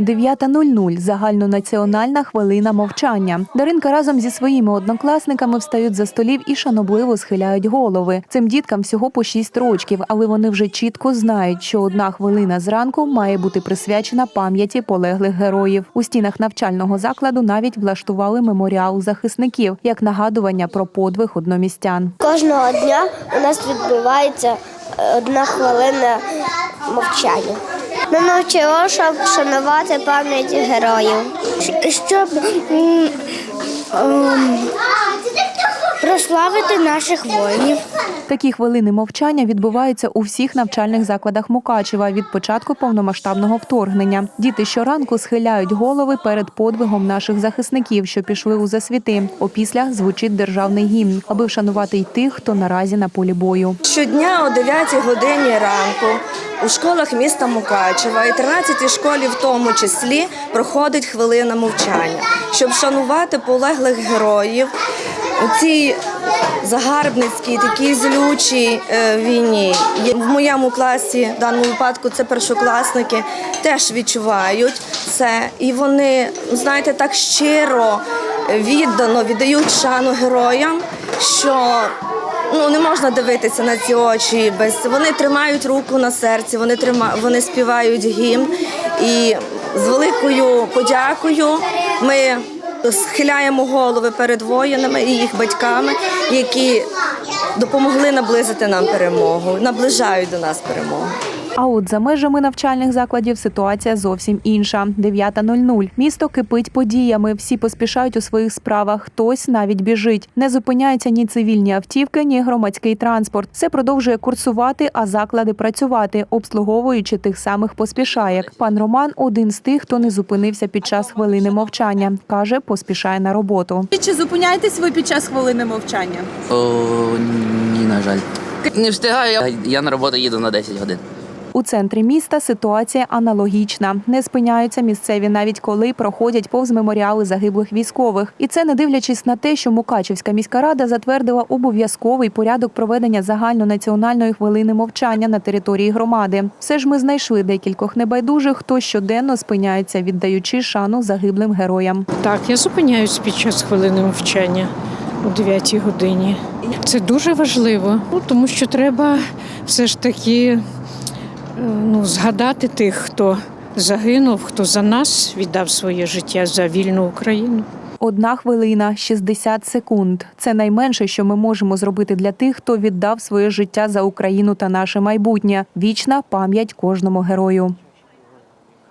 9.00 – загальнонаціональна хвилина мовчання. Даринка разом зі своїми однокласниками встають за столів і шанобливо схиляють голови. Цим діткам всього по 6 рочків, але вони вже чітко знають, що одна хвилина зранку має бути присвячена пам'яті полеглих героїв. У стінах навчального закладу навіть влаштували меморіал захисників як нагадування про подвиг одномістян. Кожного дня у нас відбувається е, одна хвилина мовчання. Ми навчимо, щоб шанувати пам'ять героїв, щоб прославити наших воїнів. Такі хвилини мовчання відбуваються у всіх навчальних закладах Мукачева від початку повномасштабного вторгнення. Діти щоранку схиляють голови перед подвигом наших захисників, що пішли у засвіти. Опісля звучить державний гімн, аби вшанувати й тих, хто наразі на полі бою. Щодня о 9 годині ранку у школах міста Мукачева і 13 школі в тому числі проходить хвилина мовчання, щоб шанувати полеглих героїв у цій загарбницькій, такій злючій е, війні. В моєму класі, в даному випадку, це першокласники, теж відчувають це. І вони, знаєте, так щиро, віддано віддають шану героям, що ну не можна дивитися на ці очі без вони тримають руку на серці, вони трима, вони співають гімн. І з великою подякою ми схиляємо голови перед воїнами і їх батьками, які допомогли наблизити нам перемогу, наближають до нас перемогу. А от за межами навчальних закладів ситуація зовсім інша. 9.00. Місто кипить подіями. Всі поспішають у своїх справах. Хтось навіть біжить. Не зупиняються ні цивільні автівки, ні громадський транспорт. Все продовжує курсувати, а заклади працювати, обслуговуючи тих самих поспішаєк. Пан Роман один з тих, хто не зупинився під час хвилини мовчання. каже, поспішає на роботу. Чи зупиняєтесь ви під час хвилини мовчання? О, ні, на жаль. Не встигаю, я, я на роботу їду на 10 годин. У центрі міста ситуація аналогічна. Не спиняються місцеві, навіть коли проходять повз меморіали загиблих військових. І це не дивлячись на те, що Мукачівська міська рада затвердила обов'язковий порядок проведення загальнонаціональної хвилини мовчання на території громади. Все ж ми знайшли декількох небайдужих, хто щоденно спиняється, віддаючи шану загиблим героям. Так, я зупиняюсь під час хвилини мовчання о 9 годині. Це дуже важливо, ну, тому що треба все ж таки ну, згадати тих, хто загинув, хто за нас віддав своє життя за вільну Україну. Одна хвилина 60 секунд. Це найменше, що ми можемо зробити для тих, хто віддав своє життя за Україну та наше майбутнє. Вічна пам'ять кожному герою.